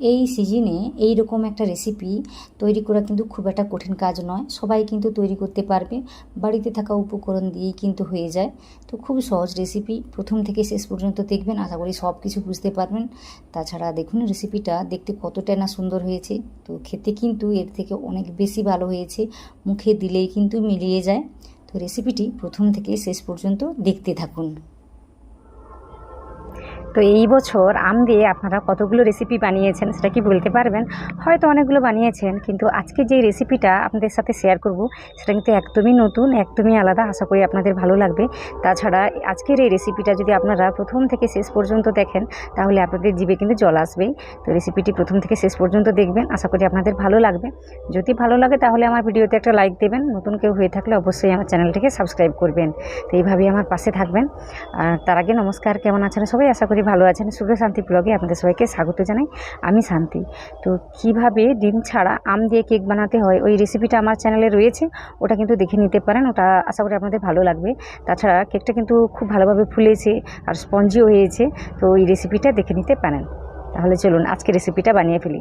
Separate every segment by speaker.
Speaker 1: এই সিজনে এই রকম একটা রেসিপি তৈরি করা কিন্তু খুব একটা কঠিন কাজ নয়। সবাই কিন্তু তৈরি করতে পারবে। বাড়িতে থাকা উপকরণ দিয়েই কিন্তু হয়ে যায়। তো খুব সহজ রেসিপি প্রথম থেকে শেষ পর্যন্ত দেখবেন, আশা করি সব কিছু বুঝতে পারবেন। তাছাড়া দেখুন রেসিপিটা দেখতে কতটা না সুন্দর হয়েছে। তো খেতে কিন্তু এর থেকে অনেক বেশি ভালো হয়েছে। মুখে দিলেই কিন্তু মিলিয়ে যায়। তো রেসিপিটি প্রথম থেকে শেষ পর্যন্ত দেখতে থাকুন।
Speaker 2: তো এই বছর আম দিয়ে আপনারা কতগুলো রেসিপি বানিয়েছেন সেটা কি বলতে পারবেন? হয়তো অনেকগুলো বানিয়েছেন, কিন্তু আজকে যে রেসিপিটা আপনাদের সাথে শেয়ার করব, সেটা কিন্তু একদমই নতুন, একদমই আলাদা। আশা করি আপনাদের ভালো লাগবে। তাছাড়া আজকের এই রেসিপিটা যদি আপনারা প্রথম থেকে শেষ পর্যন্ত দেখেন, তাহলে আপনাদের জিভে কিন্তু জল আসবেই। তো রেসিপিটি প্রথম থেকে শেষ পর্যন্ত দেখবেন। আশা করি আপনাদের ভালো লাগবে। যদি ভালো লাগে, তাহলে আমার ভিডিওতে একটা লাইক দেবেন। নতুন কেউ হয়ে থাকলে অবশ্যই আমার চ্যানেলটিকে সাবস্ক্রাইব করবেন। তো এইভাবেই আমার পাশে থাকবেন। আর তার আগে নমস্কার। কেমন আছেন সবাই? আশা করি ভালো আছেন শুভ শান্তি ব্লগে আপনাদের সবাইকে স্বাগত জানাই। আমি শান্তি। তো কীভাবে ডিম ছাড়া আম দিয়ে কেক বানাতে হয়, ওই রেসিপিটা আমার চ্যানেলে রয়েছে, ওটা কিন্তু দেখে নিতে পারেন, ওটা আশা করি আপনাদের ভালো লাগবে। তাছাড়া কেকটা কিন্তু খুব ভালোভাবে ফুলেছে আর স্পঞ্জিও হয়েছে, তো ওই রেসিপিটা দেখে নিতে পারেন। তাহলে চলুন আজকে রেসিপিটা বানিয়ে ফেলি।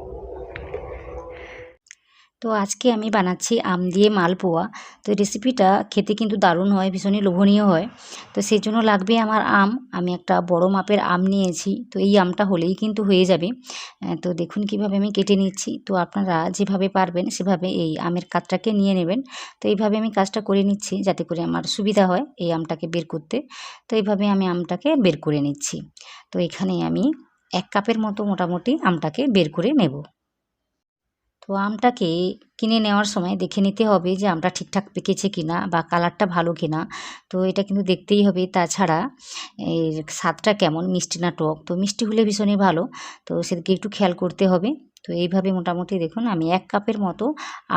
Speaker 1: তো আজকে আমি বানাচ্ছি আম দিয়ে মালপোয়া তো রেসিপিটা খেতে কিন্তু দারুণ হয়, ভীষণই লোভনীয় হয়। তো সেই জন্য লাগবে আমার আম। আমি একটা বড় মাপের আম নিয়েছি। তো এই আমটা হলেই কিন্তু হয়ে যাবে। তো দেখুন কীভাবে আমি কেটে নিচ্ছি। তো আপনারা যেভাবে পারবেন সেভাবে এই আমের কাতটাকে নিয়ে নেবেন। তো এইভাবে আমি কাজটা করে নিচ্ছি যাতে করে আমার সুবিধা হয় এই আমটাকে বের করতে। তো এইভাবে আমি আমটাকে বের করে নিচ্ছি। তো এখানে আমি এক কাপের মতো মোটামুটি আমটাকে বের করে নেব। তো আমটাকে কিনে নেওয়ার সময় দেখে নিতে হবে যে আমটা ঠিকঠাক পেকেছে কিনা বা কালারটা ভালো কিনা। তো এটা কিন্তু দেখতেই হবে। তাছাড়া এর স্বাদটা কেমন? মিষ্টি না টক? তো মিষ্টি হলে ভীষণই ভালো। তো সেদিকে একটু খেয়াল করতে হবে। তো এইভাবে মোটামুটি দেখুন, আমি এক কাপের মতো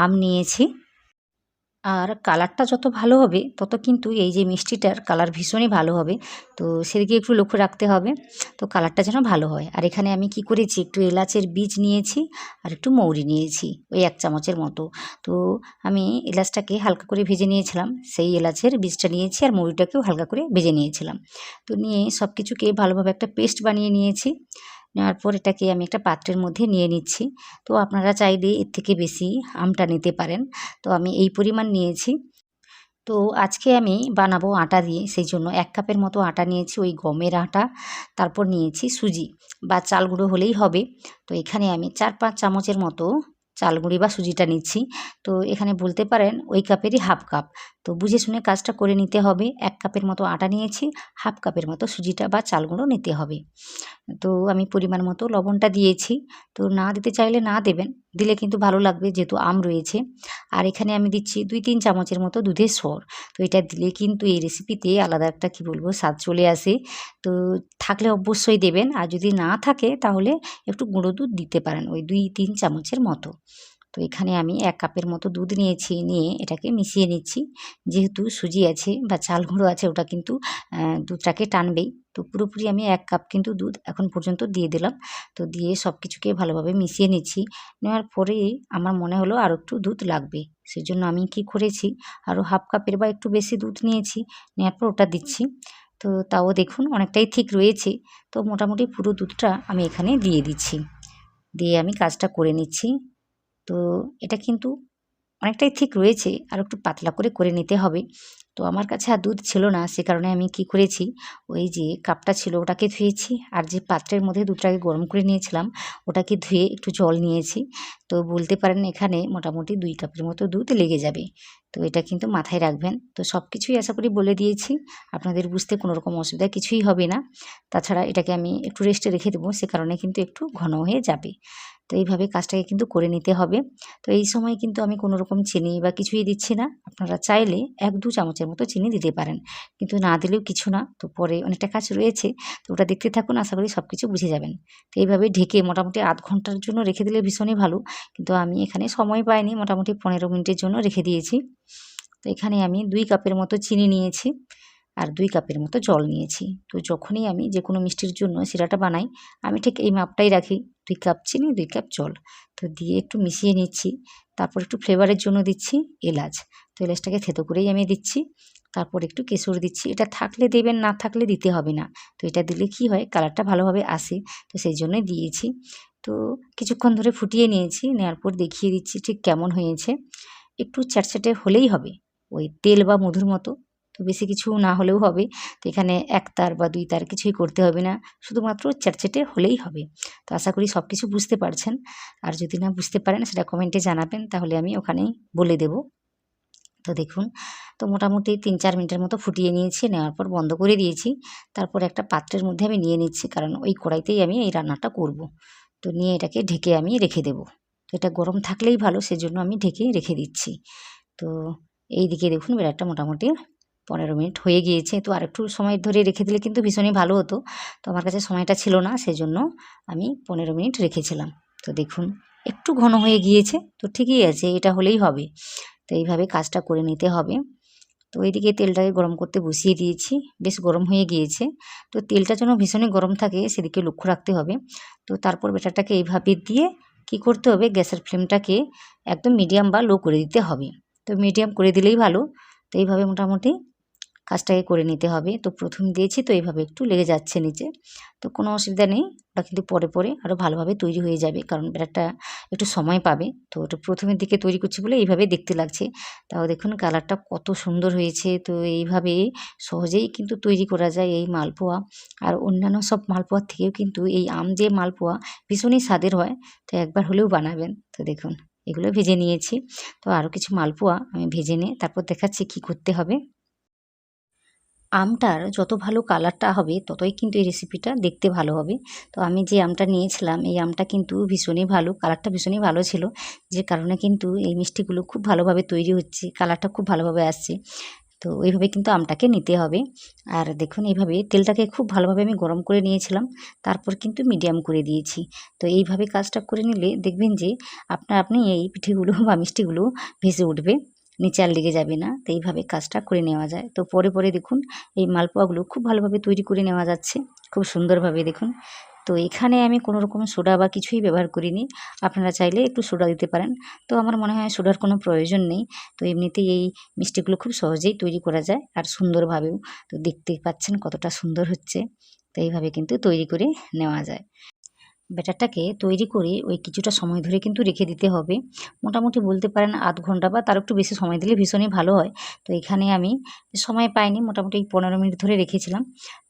Speaker 1: আম নিয়েছি। আর কালারটা যত ভালো হবে, তত কিন্তু এই যে মিষ্টিটার কালার ভীষণই ভালো হবে। তো সেদিকে একটু লক্ষ্য রাখতে হবে, তো কালারটা যেন ভালো হয়। আর এখানে আমি কি করেছি, একটু এলাচের বীজ নিয়েছি আর একটু মৌরি নিয়েছি, ওই এক চামচের মতো। তো আমি এলাচটাকে হালকা করে ভেজে নিয়েছিলাম, সেই এলাচের বীজটা নিয়েছি আর মৌরিটাকেও হালকা করে ভেজে নিয়েছিলাম। তো নিয়ে সব কিছুকে ভালোভাবে একটা পেস্ট বানিয়ে নিয়েছি। নেওয়ার পর এটাকে আমি একটা পাত্রের মধ্যে নিয়ে নিচ্ছি। তো আপনারা চাইলে এর থেকে বেশি আমটা নিতে পারেন। তো আমি এই পরিমাণ নিয়েছি। তো আজকে আমি বানাবো আটা দিয়ে, সেই জন্য এক কাপের মতো আটা নিয়েছি, ওই গমের আটা। তারপর নিয়েছি সুজি বা চাল গুঁড়ো হলেই হবে। তো এখানে আমি চার পাঁচ চামচের মতো চাল গুঁড়ি বা সুজিটা নিচ্ছি। তো এখানে বলতে পারেন ওই কাপেরই হাফ কাপ। তো বুঝে শুনে কাজটা করে নিতে হবে। এক কাপের মতো আটা নিয়েছি, হাফ কাপের মতো সুজিটা বা চাল গুঁড়ো নিতে হবে। তো আমি পরিমাণ মতো লবণটা দিয়েছি। তো না দিতে চাইলে না দেবেন, দিলে কিন্তু ভালো লাগবে যেহেতু আম রয়েছে। আর এখানে আমি দিচ্ছি দুই তিন চামচের মতো দুধের সর। তো এটা দিলে কিন্তু এই রেসিপিতে আলাদা একটা, কি বলব, স্বাদ চলে আসে। তো থাকলে অবশ্যই দেবেন। আর যদি না থাকে তাহলে একটু গুঁড়ো দুধ দিতে পারেন, ওই দুই তিন চামচের মতো। তো এখানে আমি এক কাপের মতো দুধ নিয়েছি, নিয়ে এটাকে মিশিয়ে নিচ্ছি। যেহেতু সুজি আছে বা চাল গুঁড়ো আছে, ওটা কিন্তু দুধটাকে টানবেই। তো পুরোপুরি আমি এক কাপ কিন্তু দুধ এখন পর্যন্ত দিয়ে দিলাম। তো দিয়ে সব কিছুকে ভালোভাবে মিশিয়ে নিচ্ছি। নেওয়ার পরে আমার মনে হলো আরও একটু দুধ লাগবে। সেই জন্য আমি কি করেছি আরও হাফ কাপের বা একটু বেশি দুধ নিয়েছি। নেওয়ার পর ওটা দিচ্ছি। তো তাও দেখুন অনেকটাই ঠিক রয়েছে। তো মোটামুটি পুরো দুধটা আমি এখানে দিয়ে দিচ্ছি। দিয়ে আমি কাজটা করে নিচ্ছি। তো এটা কিন্তু অনেকটাই ঠিক রয়েছে। আর একটু পাতলা করে করে নিতে হবে। তো আমার কাছে আর দুধ ছিল না, সে কারণে আমি কি করেছি, ওই যে কাপটা ছিল ওটাকে ধুয়েছি। আর যে পাত্রের মধ্যে দুধটাকে গরম করে নিয়েছিলাম, ওটাকে ধুয়ে একটু জল নিয়েছি। তো বলতে পারেন এখানে মোটামুটি দুই কাপের মতো দুধ লেগে যাবে। তো এটা কিন্তু মাথায় রাখবেন। তো সব কিছুই আশা করি বলে দিয়েছি। আপনাদের বুঝতে কোনো রকম অসুবিধা কিছুই হবে না। তাছাড়া এটাকে আমি একটু রেস্টে রেখে দেবো, সে কারণে কিন্তু একটু ঘন হয়ে যাবে। তো এইভাবে কাজটাকে কিন্তু করে নিতে হবে। তো এই সময় কিন্তু আমি কোনো রকম চিনি বা কিছুই দিচ্ছি না। আপনারা চাইলে এক দু চামচের মতো চিনি দিতে পারেন। কিন্তু না দিলেও কিছু না। তো পরে অনেকটা কাজ রয়েছে। তো ওটা দেখতে থাকুন, আশা করি সব কিছু বুঝে যাবেন। তো এইভাবে ঢেকে মোটামুটি আধ ঘণ্টার জন্য রেখে দিলে ভীষণই ভালো। কিন্তু আমি এখানে সময় পাইনি। মোটামুটি পনেরো মিনিটের জন্য রেখে দিয়েছি। তো এখানে আমি দুই কাপের মতো চিনি নিয়েছি। আর দুই কাপের মতো জল নিয়েছি। তো যখনই আমি যে কোনো মিষ্টির জন্য শিরাটা বানাই, আমি ঠিক এই মাপটাই রাখি। দুই কাপ চিনি, দুই কাপ জল। তো দিয়ে একটু মিশিয়ে নিচ্ছি। তারপর একটু ফ্লেভারের জন্য দিচ্ছি এলাচ। তো এলাচটাকে থেতো করেই আমি দিচ্ছি। তারপর একটু কেশর দিচ্ছি। এটা থাকলে দেবেন, না থাকলে দিতে হবে না। তো এটা দিলে কি হয়, কালারটা ভালোভাবে আসে। তো সেই জন্যই দিয়েছি। তো কিছুক্ষণ ধরে ফুটিয়ে নিয়েছি। নেওয়ার পর দেখিয়ে দিচ্ছি ঠিক কেমন হয়েছে। একটু চ্যাটচ্যাটে হলেই হবে। ওই তেল বা মধুর মতো। তো বেশি কিছু না হলেও হবে। তো এখানে এক তার বা দুই তার কিছুই করতে হবে না, শুধুমাত্র চ্যাটচ্যাটে হলেই হবে। তো আশা করি সব কিছু বুঝতে পারছেন। আর যদি না বুঝতে পারেন, সেটা কমেন্টে জানাবেন, তাহলে আমি ওখানেই বলে দেব। তো দেখুন, তো মোটামুটি তিন চার মিনিটের মতো ফুটিয়ে নিয়েছি, নেওয়ার পর বন্ধ করে দিয়েছি। তারপর একটা পাত্রের মধ্যে আমি নিয়ে নিচ্ছি, কারণ ওই কড়াইতেই আমি এই রান্নাটা করব। তো নিয়ে এটাকে ঢেকে আমি রেখে দেব। তো এটা গরম থাকলেই ভালো, সেজন্য আমি ঢেকে রেখে দিচ্ছি। তো এই দিকে দেখুন বিরাটটা মোটামুটি পনেরো মিনিট হয়ে গিয়েছে। তো আরেকটু সময় ধরে রেখে দিলে কিন্তু ভীষণই ভালো হতো। তো আমার কাছে সময়টা ছিল না, সেজন্য আমি পনেরো মিনিট রেখেছিলাম। তো দেখুন, একটু ঘন হয়ে গিয়েছে, তো ঠিকই আছে, এটা হলেই হবে। তো এইভাবে কাজটা করে নিতে হবে। তো ওইদিকে তেলটাকে গরম করতে বসিয়ে দিয়েছি, বেশ গরম হয়ে গিয়েছে। তো তেলটা যেন ভীষণই গরম থাকে, সেদিকে লক্ষ্য রাখতে হবে। তো তারপর বেটারটাকে এইভাবে দিয়ে কি করতে হবে, গ্যাসের ফ্লেমটাকে একদম মিডিয়াম বা লো করে দিতে হবে। তো মিডিয়াম করে দিলেই ভালো। তো এইভাবে মোটামুটি কাজটাকে করে নিতে হবে। তো প্রথম দিয়েছি তো এইভাবে একটু লেগে যাচ্ছে নিচে। তো কোনো অসুবিধা নেই, ওটা কিন্তু পরে পরে আরও ভালোভাবে তৈরি হয়ে যাবে কারণ ব্যাটারটা একটু সময় পাবে। তো ওটা প্রথমের দিকে তৈরি করছি বলে এইভাবে দেখতে লাগছে। তাও দেখুন কালারটা কত সুন্দর হয়েছে। তো এইভাবে সহজেই কিন্তু তৈরি করা যায় এই মালপোয়া। আর অন্যান্য সব মালপোয়ার থেকেও কিন্তু এই আম যে মালপোয়া ভীষণই স্বাদের হয়। তো একবার হলেও বানাবেন। তো দেখুন, এগুলো ভেজে নিয়েছি। তো আরও কিছু মালপোয়া আমি ভেজে নিয়ে তারপর দেখাচ্ছি কি করতে হবে। আমটার যত ভালো কালারটা হবে, ততই কিন্তু এই রেসিপিটা দেখতে ভালো হবে। তো আমি যে আমটা নিয়েছিলাম, এই আমটা কিন্তু ভীষণই ভালো, কালারটা ভীষণই ভালো ছিল, যে কারণে কিন্তু এই মিষ্টিগুলো খুব ভালোভাবে তৈরি হচ্ছে, কালারটা খুব ভালোভাবে আসছে। তো ওইভাবে কিন্তু আমটাকে নিতে হবে। আর দেখুন, এইভাবে তেলটাকে খুব ভালোভাবে আমি গরম করে নিয়েছিলাম, তারপর কিন্তু মিডিয়াম করে দিয়েছি। তো এইভাবে কাজটা করে নিলে দেখবেন যে, আপনার, আপনি এই পিঠেগুলো বা মিষ্টিগুলো ভেসে উঠবে। নিচে আর লেগে যাবে না, তো এইভাবে কাজটা করে নেওয়া যায়। তো পরে পরে দেখুন, এই মালপোয়াগুলো খুব ভালোভাবে তৈরি করে নেওয়া যাচ্ছে, খুব সুন্দরভাবে দেখুন। তো এখানে আমি কোনো রকম সোডা বা কিছুই ব্যবহার করিনি, আপনারা চাইলে একটু সোডা দিতে পারেন। তো আমার মনে হয় সোডার কোনো প্রয়োজন নেই, তো এমনিতেই এই মিষ্টিগুলো খুব সহজেই তৈরি করা যায় আর সুন্দরভাবেও। তো দেখতে পাচ্ছেন কতটা সুন্দর হচ্ছে, তো এইভাবে কিন্তু তৈরি করে নেওয়া যায়। ব্যাটারটাকে তৈরি করে ওই কিছুটা সময় ধরে কিন্তু রেখে দিতে হবে। মোটামুটি বলতে পারেন আধ ঘণ্টা বা তার একটু বেশি সময় দিলে ভীষণই ভালো হয়। তো এখানে আমি সময় পাইনি, মোটামুটি পনেরো মিনিট ধরে রেখেছিলাম।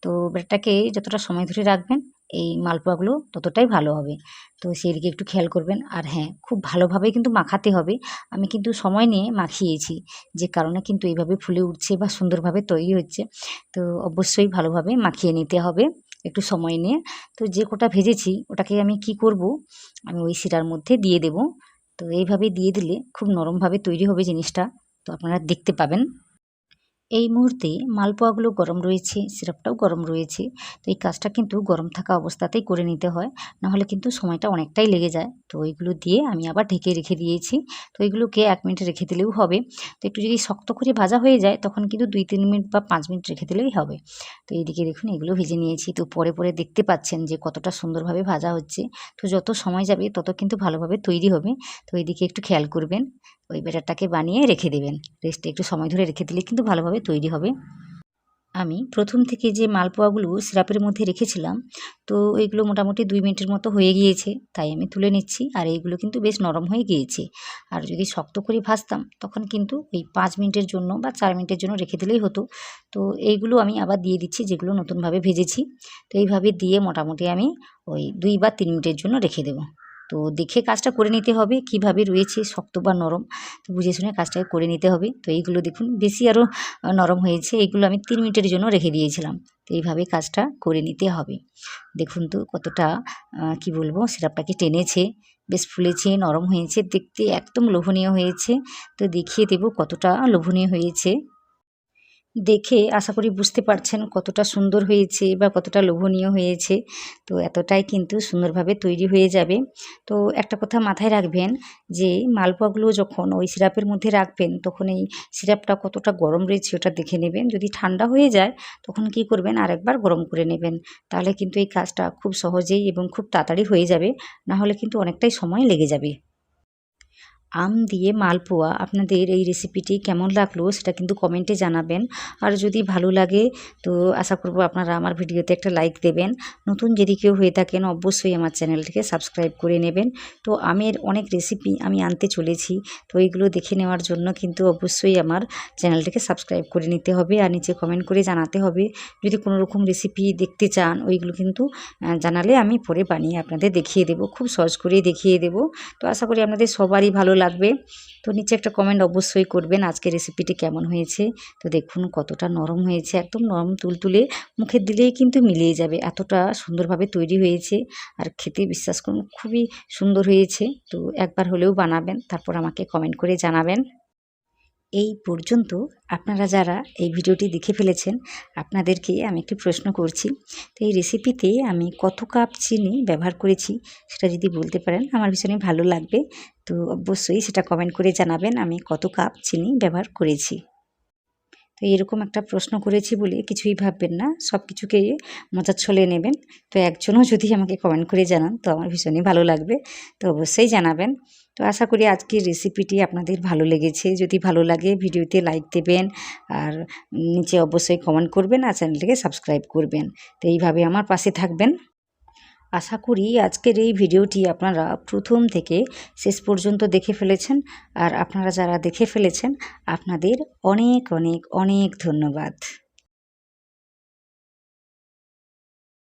Speaker 1: তো ব্যাটারটাকে যতটা সময় ধরে রাখবেন, এই মালপোয়াগুলো ততটাই ভালো হবে। তো সেই দিকে একটু খেয়াল করবেন। আর হ্যাঁ খুব ভালোভাবে কিন্তু মাখাতে হবে। আমি কিন্তু সময় নিয়ে মাখিয়েছি, যে কারণে কিন্তু এইভাবে ফুলে উঠছে বা সুন্দরভাবে তৈরি হচ্ছে। তো অবশ্যই ভালোভাবে মাখিয়ে নিতে হবে। একটু সময় নিয়ে। তো যে কোটা ভেজেছি, ওটাকে আমি কি করব? আমি ওই শিরার মধ্যে দিয়ে দেব। তো এইভাবে দিয়ে দিলে খুব নরমভাবে তৈরি হবে জিনিসটা। তো আপনারা দেখতে পাবেন। এই মুহূর্তে মালপোয়াগুলো গরম রয়েছে, সিরাপটাও গরম রয়েছে। তো এই কাজটা কিন্তু গরম থাকা অবস্থাতেই করে নিতে হয়। নাহলে কিন্তু সময়টা অনেকটাই লেগে যায়। তো ওইগুলো দিয়ে আমি আবার ঢেকে রেখে দিয়েছি। তো এইগুলোকে এক মিনিট রেখে দিলেও হবে। তো একটু যদি শক্ত করে ভাজা হয়ে যায়, তখন কিন্তু দুই, তিন মিনিট বা পাঁচ মিনিট রেখে দিলেই হবে। তো এইদিকে দেখুন, এগুলো ভেজে নিয়েছি। তো পরে পরে দেখতে পাচ্ছেন যে কতটা সুন্দরভাবে ভাজা হচ্ছে। তো যত সময় যাবে, তত কিন্তু ভালোভাবে তৈরি হবে। তো এইদিকে একটু খেয়াল করবেন। ওই ব্যাটারটাকে বানিয়ে রেখে দেবেন। রেস্টে একটু সময় ধরে রেখে দিলে কিন্তু ভালোভাবে তৈরি হবে। আমি প্রথম থেকে যে মালপোয়াগুলো সিরাপের মধ্যে রেখেছিলাম, তো এইগুলো মোটামুটি দুই মিনিটের মতো হয়ে গিয়েছে, তাই আমি তুলে নিচ্ছি। আর এইগুলো কিন্তু বেশ নরম হয়ে গিয়েছে। আর যদি শক্ত করে ভাজতাম, তখন কিন্তু ওই পাঁচ মিনিটের জন্য বা চার মিনিটের জন্য রেখে দিলেই হতো। তো এইগুলো আমি আবার দিয়ে দিচ্ছি, যেগুলো নতুনভাবে ভেজেছি। তো এইভাবে দিয়ে মোটামুটি আমি ওই দুই বা তিন মিনিটের জন্য রেখে দেবো। তো দেখে কাজটা করে নিতে হবে, কীভাবে রয়েছে শক্ত বা নরম, তো বুঝে শুনে কাজটাকে করে নিতে হবে। তো এইগুলো দেখুন, বেশি আরও নরম হয়েছে এইগুলো আমি তিন মিনিটের জন্য রেখে দিয়েছিলাম। তো এইভাবে কাজটা করে নিতে হবে। দেখুন তো কতটা কি বলব সিরাপটাকে টেনেছে, বেশ ফুলেছে, নরম হয়েছে, দেখতে একদম লোভনীয় হয়েছে। তো দেখিয়ে দেবো কতটা লোভনীয় হয়েছে। দেখে আশা করি বুঝতে পারছেন কতটা সুন্দর হয়েছে বা কতটা লোভনীয় হয়েছে। তো এতটাই কিন্তু সুন্দরভাবে তৈরি হয়ে যাবে। তো একটা কথা মাথায় রাখবেন যে মালপোয়াগুলো যখন ওই সিরাপের মধ্যে রাখবেন, তখন এই সিরাপটা কতটা গরম রয়েছে ওটা দেখে নেবেন। যদি ঠান্ডা হয়ে যায়, তখন কি করবেন? আরেকবার গরম করে নেবেন। তাহলে কিন্তু এই কাজটা খুব সহজেই এবং খুব তাড়াতাড়ি হয়ে যাবে। না হলে কিন্তু অনেকটাই সময় লেগে যাবে। আম দিয়ে মালপোয়া, আপনাদের এই রেসিপিটি কেমন লাগল সেটা কিন্তু কমেন্টে জানাবেন। আর যদি ভালো লাগে তো আশা করব আপনারা আমার ভিডিওতে একটা লাইক দেবেন। নতুন যদি কেউ হয়ে থাকেন অবশ্যই আমার চ্যানেলটিকে সাবস্ক্রাইব করে নেবেন। তো আমের অনেক রেসিপি আমি আনতে চলেছি। তো এইগুলো দেখে নেওয়ার জন্য কিন্তু অবশ্যই আমার চ্যানেলটিকে সাবস্ক্রাইব করে নিতে হবে আর নিচে কমেন্ট করে জানাতে হবে। যদি কোনো রকম রেসিপি দেখতে চান ওইগুলো কিন্তু জানালে আমি পরে বানিয়ে আপনাদের দেখিয়ে দেবো। খুব সহজ করেই দেখিয়ে দেবো। তো আশা করি আপনাদের সবারই ভালো লাগবে। তো নিচে একটা কমেন্ট অবশ্যই করবেন আজকে রেসিপিটি কেমন হয়েছে। তো দেখুন কতটা নরম হয়েছে, একদম নরম তুলতুলে মুখে দিলেই কিন্তু মিলিয়ে যাবে। এতটা সুন্দরভাবে তৈরি হয়েছে আর খেতে বিশ্বাস করুন খুবই সুন্দর হয়েছে। তো একবার হলেও বানাবেন, তারপর আমাকে কমেন্ট করে জানাবেন। এই পর্যন্ত আপনারা যারা এই ভিডিওটি দেখে ফেলেছেন, আপনাদেরকে আমি একটি প্রশ্ন করছি। তো এই রেসিপিতে আমি কত কাপ চিনি ব্যবহার করেছি সেটা যদি বলতে পারেন, আমার ভীষণই ভালো লাগবে। তো অবশ্যই সেটা কমেন্ট করে জানাবেন, আমি কত কাপ চিনি ব্যবহার করেছি। তো এরকম একটা প্রশ্ন করেছি বলে কিছুই ভাববেন না, সব কিছুকে মজার ছলে নেবেন। তো একজনও যদি আমাকে কমেন্ট করে জানান, তো আমার ভীষণই ভালো লাগবে। তো অবশ্যই জানাবেন। তো আশা করি আজকের রেসিপিটি আপনাদের ভালো লেগেছে। যদি ভালো লাগে ভিডিওতে লাইক দেবেন আর নিচে অবশ্যই কমেন্ট করবেন আর চ্যানেলটিকে সাবস্ক্রাইব করবেন। তো এইভাবে আমার পাশে থাকবেন। আশা করি আজকের এই ভিডিওটি আপনারা প্রথম থেকে শেষ পর্যন্ত দেখে ফেলেছেন। আর আপনারা যারা দেখে ফেলেছেন, আপনাদের অনেক অনেক অনেক ধন্যবাদ।